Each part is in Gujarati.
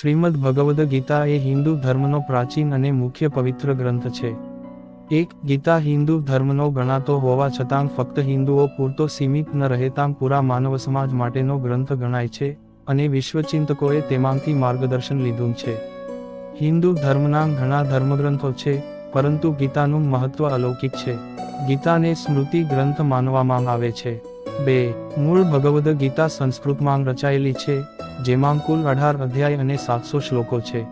શ્રીમદ ભગવદ ગીતા એ હિન્દુ ધર્મનો પ્રાચીન અને મુખ્ય પવિત્ર ગ્રંથ છે. એક, ગીતા હિન્દુ ધર્મનો ગણાતો હોવા છતાં ફક્ત હિન્દુઓ પૂરતો સીમિત ન રહેતાં પૂરા માનવ સમાજ માટેનો ગ્રંથ ગણાય છે અને વિશ્વચિંતકોએ તેમાંથી માર્ગદર્શન લીધું છે. હિન્દુ ધર્મના ઘણા ધર્મગ્રંથો છે, પરંતુ ગીતાનું મહત્વ અલૌકિક છે. ગીતાને સ્મૃતિ ગ્રંથ માનવામાં આવે છે. બે, મૂળ ભગવદ ગીતા સંસ્કૃતમાં રચાયેલી છે જેમાં કુલ અઢાર અધ્યાય અને સાતસો શ્લોકો છે.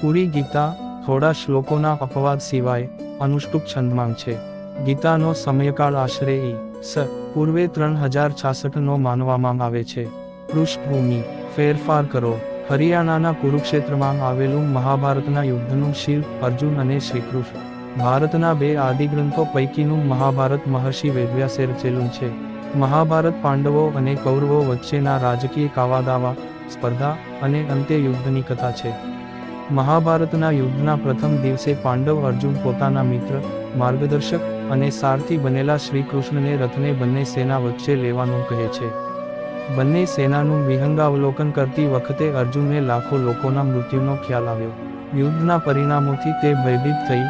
પૂરી ગીતા થોડા શ્લોકોના અપવાદ સિવાય અનુષ્ટુપ છંદમાં છે. ગીતાનો સમયકાળ આશરે ઈ સ પૂર્વે ત્રણ હજાર છાસઠનો માનવામાં આવે છે. પૃષ્ઠભૂમિ, ફેરફાર કરો. હરિયાણાના કુરુક્ષેત્રમાં આવેલું મહાભારતના યુદ્ધનું શિલ્પ અર્જુન અને શ્રીકૃષ્ણ. ભારતના બે આદિગ્રંથો પૈકીનું મહાભારત મહર્ષિ વેદવ્યાસે રચેલું છે. મહાભારત પાંડવો અને કૌરવો વચ્ચેના રાજકીય કાવાદાવા સ્પર્ધા અને અંતે યુદ્ધની કથા છે. મહાભારતના યુદ્ધના પ્રથમ દિવસે પાંડવ અર્જુન પોતાના મિત્ર, માર્ગદર્શક અને સારથી બનેલા શ્રી કૃષ્ણને રથને બંને સેના વચ્ચે લેવાનું કહે છે. બંને સેનાનું વિહંગાવલોકન કરતી વખતે અર્જુનને લાખો લોકોના મૃત્યુનો ખ્યાલ આવ્યો. યુદ્ધના પરિણામોથી તે ભયભીત થઈ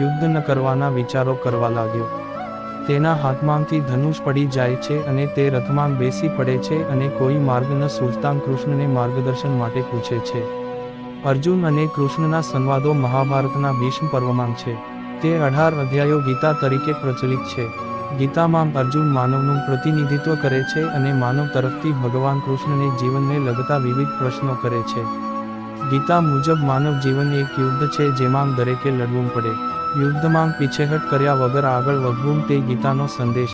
યુદ્ધ ન કરવાના વિચારો કરવા લાગ્યો. તેના હાથમાંથી ધનુષ પડી જાય છે અને તે રથમાં બેસી પડે છે અને કોઈ માર્ગ ન સૂઝતાં કૃષ્ણને માર્ગદર્શન માટે પૂછે છે. અર્જુન અને કૃષ્ણના સંવાદો મહાભારતના ભીષ્મ પર્વમાં છે. તે અઢાર અધ્યાયો ગીતા તરીકે પ્રચલિત છે. ગીતામાં અર્જુન માનવનું પ્રતિનિધિત્વ કરે છે અને માનવ તરફથી ભગવાન કૃષ્ણને જીવનને લગતા વિવિધ પ્રશ્નો કરે છે. ગીતા મુજબ માનવ જીવન એક યુદ્ધ છે જેમાં દરેકે લડવું પડે. યુદ્ધમાં પીછેહટ કર્યા વગર આગળ વધવું તે ગીતાનો સંદેશ.